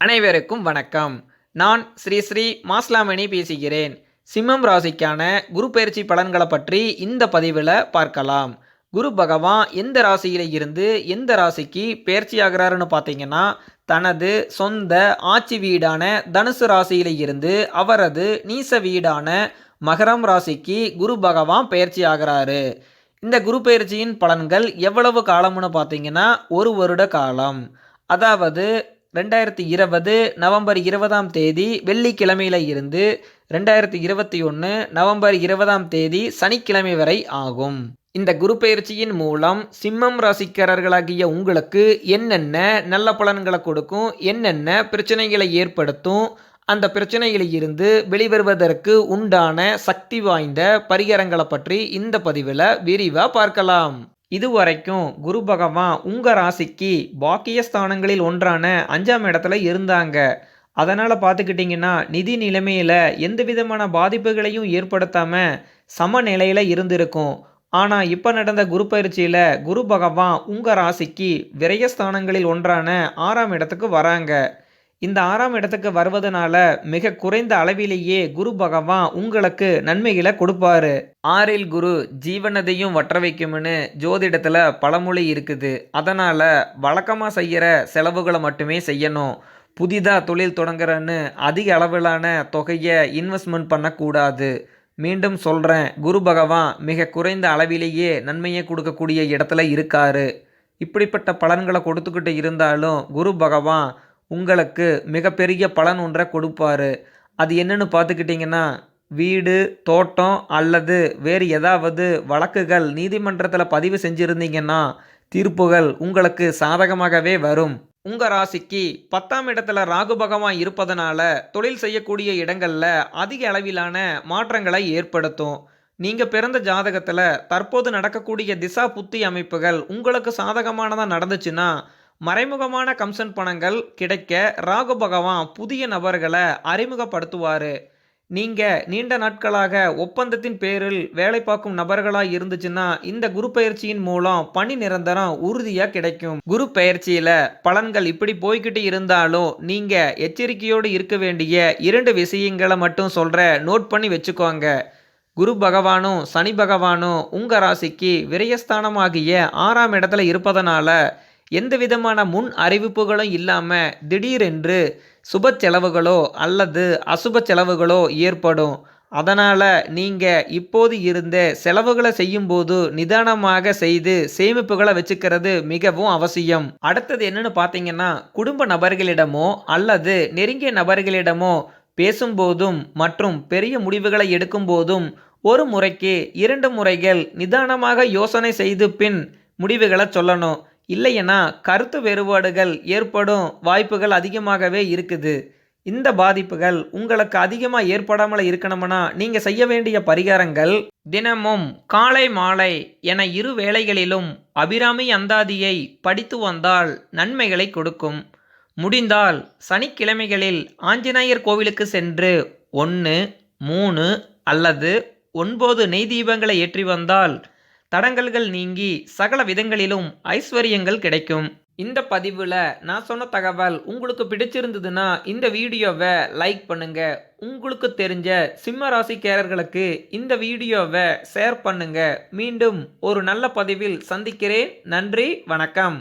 அனைவருக்கும் வணக்கம். நான் ஸ்ரீ ஸ்ரீ மாஸ்லாமணி பேசுகிறேன். சிம்மம் ராசிக்கான குரு பயிற்சி பலன்களை பற்றி இந்த பதிவில் பார்க்கலாம். குரு பகவான் எந்த ராசியில் இருந்து எந்த ராசிக்கு பயிற்சி ஆகிறாருன்னு பார்த்தீங்கன்னா தனது சொந்த ஆட்சி வீடான தனுசு ராசியில் இருந்து அவரது நீச வீடான மகரம் ராசிக்கு குரு பகவான் பயிற்சி ஆகிறாரு. இந்த குரு பயிற்சியின் பலன்கள் எவ்வளவு காலம்னு பார்த்தீங்கன்னா ஒரு வருட காலம். அதாவது ரெண்டாயிரத்தி இருபது நவம்பர் இருபதாம் தேதி வெள்ளிக்கிழமையில இருந்து ரெண்டாயிரத்தி இருபத்தி ஒன்று நவம்பர் இருபதாம் தேதி சனிக்கிழமை வரை ஆகும். இந்த குரு பயிற்சியின் மூலம் சிம்மம் ராசிக்காரர்களாகிய உங்களுக்கு என்னென்ன நல்ல பலன்களை கொடுக்கும் என்னென்ன பிரச்சனைகளை ஏற்படுத்தும் அந்த பிரச்சனைகளில் இருந்து வெளிவருவதற்கு உண்டான சக்தி வாய்ந்த பரிகாரங்களை பற்றி இந்த பதிவில் விரிவாக பார்க்கலாம். இதுவரைக்கும் குரு பகவான் உங்கள் ராசிக்கு பாக்கியஸ்தானங்களில் ஒன்றான அஞ்சாம் இடத்துல இருந்தாங்க. அதனால் பார்த்துக்கிட்டிங்கன்னா நிதி நிலைமையில் எந்த விதமான பாதிப்புகளையும் ஏற்படுத்தாமல் சமநிலையில் இருந்திருக்கும். ஆனால் இப்போ நடந்த குரு பயிற்சியில் குரு பகவான் உங்கள் ராசிக்கு விரயஸ்தானங்களில் ஒன்றான ஆறாம் இடத்துக்கு வராங்க. இந்த ஆறாம் இடத்துக்கு வருவதனால மிக குறைந்த அளவிலேயே குரு பகவான் உங்களுக்கு நன்மைகளை கொடுப்பாரு. ஆறில் குரு ஜீவனதையும் வற்ற வைக்கும்னு ஜோதிடத்தில் பழமொழி இருக்குது. அதனால் வழக்கமாக செய்கிற செலவுகளை மட்டுமே செய்யணும். புதிதாக தொழில் தொடங்குறன்னு அதிக அளவிலான தொகையை இன்வெஸ்ட்மெண்ட் பண்ணக்கூடாது. மீண்டும் சொல்கிறேன் குரு பகவான் மிக குறைந்த அளவிலேயே நன்மையை கொடுக்கக்கூடிய இடத்துல இருக்காரு. இப்படிப்பட்ட பலன்களை கொடுத்துக்கிட்டு இருந்தாலும் குரு பகவான் உங்களுக்கு மிகப்பெரிய பலன் ஒன்றை கொடுப்பாரு. அது என்னென்னு பார்த்துக்கிட்டிங்கன்னா வீடு தோட்டம் அல்லது வேறு ஏதாவது வழக்குகள் நீதிமன்றத்தில் பதிவு செஞ்சுருந்தீங்கன்னா தீர்ப்புகள் உங்களுக்கு சாதகமாகவே வரும். உங்கள் ராசிக்கு பத்தாம் இடத்துல ராகு பகவான் இருப்பதனால தொழில் செய்யக்கூடிய இடங்களில் அதிக அளவிலான மாற்றங்களை ஏற்படுத்தும். நீங்கள் பிறந்த ஜாதகத்தில் தற்போது நடக்கக்கூடிய திசா புத்தி அமைப்புகள் உங்களுக்கு சாதகமானதாக நடந்துச்சுன்னா மறைமுகமான கம்சன் பணங்கள் கிடைக்க ராகு பகவான் புதிய நபர்களை அறிமுகப்படுத்துவார். நீங்கள் நீண்ட நாட்களாக ஒப்பந்தத்தின் பேரில் வேலை பார்க்கும் நபர்களாக இருந்துச்சுன்னா இந்த குரு பயிற்சியின் மூலம் பணி நிரந்தரம் உறுதியாக கிடைக்கும். குரு பயிற்சியில் பலன்கள் இப்படி போய்கிட்டு இருந்தாலும் நீங்கள் எச்சரிக்கையோடு இருக்க வேண்டிய இரண்டு விஷயங்களை மட்டும் சொல்கிற நோட் பண்ணி வச்சுக்கோங்க. குரு பகவானும் சனி பகவானும் உங்கள் ராசிக்கு விரயஸ்தானமாகிய ஆறாம் இடத்துல இருப்பதனால எந்த விதமான முன் அறிவிப்புகளும் இல்லாமல் திடீரென்று சுப செலவுகளோ அல்லது அசுப செலவுகளோ ஏற்படும். அதனால் நீங்கள் இப்போது இருந்த செலவுகளை செய்யும்போது நிதானமாக செய்து சேமிப்புகளை வச்சுக்கிறது மிகவும் அவசியம். அடுத்தது என்னன்னு பார்த்தீங்கன்னா குடும்ப நபர்களிடமோ அல்லது நெருங்கிய நபர்களிடமோ பேசும்போதும் மற்றும் பெரிய முடிவுகளை எடுக்கும் போதும் ஒரு முறைக்கு இரண்டு முறைகள் நிதானமாக யோசனை செய்து பின் முடிவுகளை சொல்லணும். இல்லையனா கருத்து வேறுபாடுகள் ஏற்படும் வாய்ப்புகள் அதிகமாகவே இருக்குது. இந்த பாதிப்புகள் உங்களுக்கு அதிகமாக ஏற்படாமல் இருக்கணும்னா நீங்கள் செய்ய வேண்டிய பரிகாரங்கள் தினமும் காலை மாலை என இரு வேளைகளிலும் அபிராமி அந்தாதியை படித்து வந்தால் நன்மைகளை கொடுக்கும். முடிந்தால் சனிக்கிழமைகளில் ஆஞ்சநேயர் கோவிலுக்கு சென்று ஒன்று மூணு அல்லது ஒன்பது நெய் தீபங்களை ஏற்றி வந்தால் தடங்கல்கள் நீங்கி சகல விதங்களிலும் ஐஸ்வர்யங்கள் கிடைக்கும். இந்த பதிவில் நான் சொன்ன தகவல் உங்களுக்கு பிடிச்சிருந்ததுன்னா இந்த வீடியோவை லைக் பண்ணுங்க. உங்களுக்கு தெரிஞ்ச சிம்ம ராசிக்காரர்களுக்கு இந்த வீடியோவை ஷேர் பண்ணுங்க. மீண்டும் ஒரு நல்ல பதிவில் சந்திக்கிறேன். நன்றி வணக்கம்.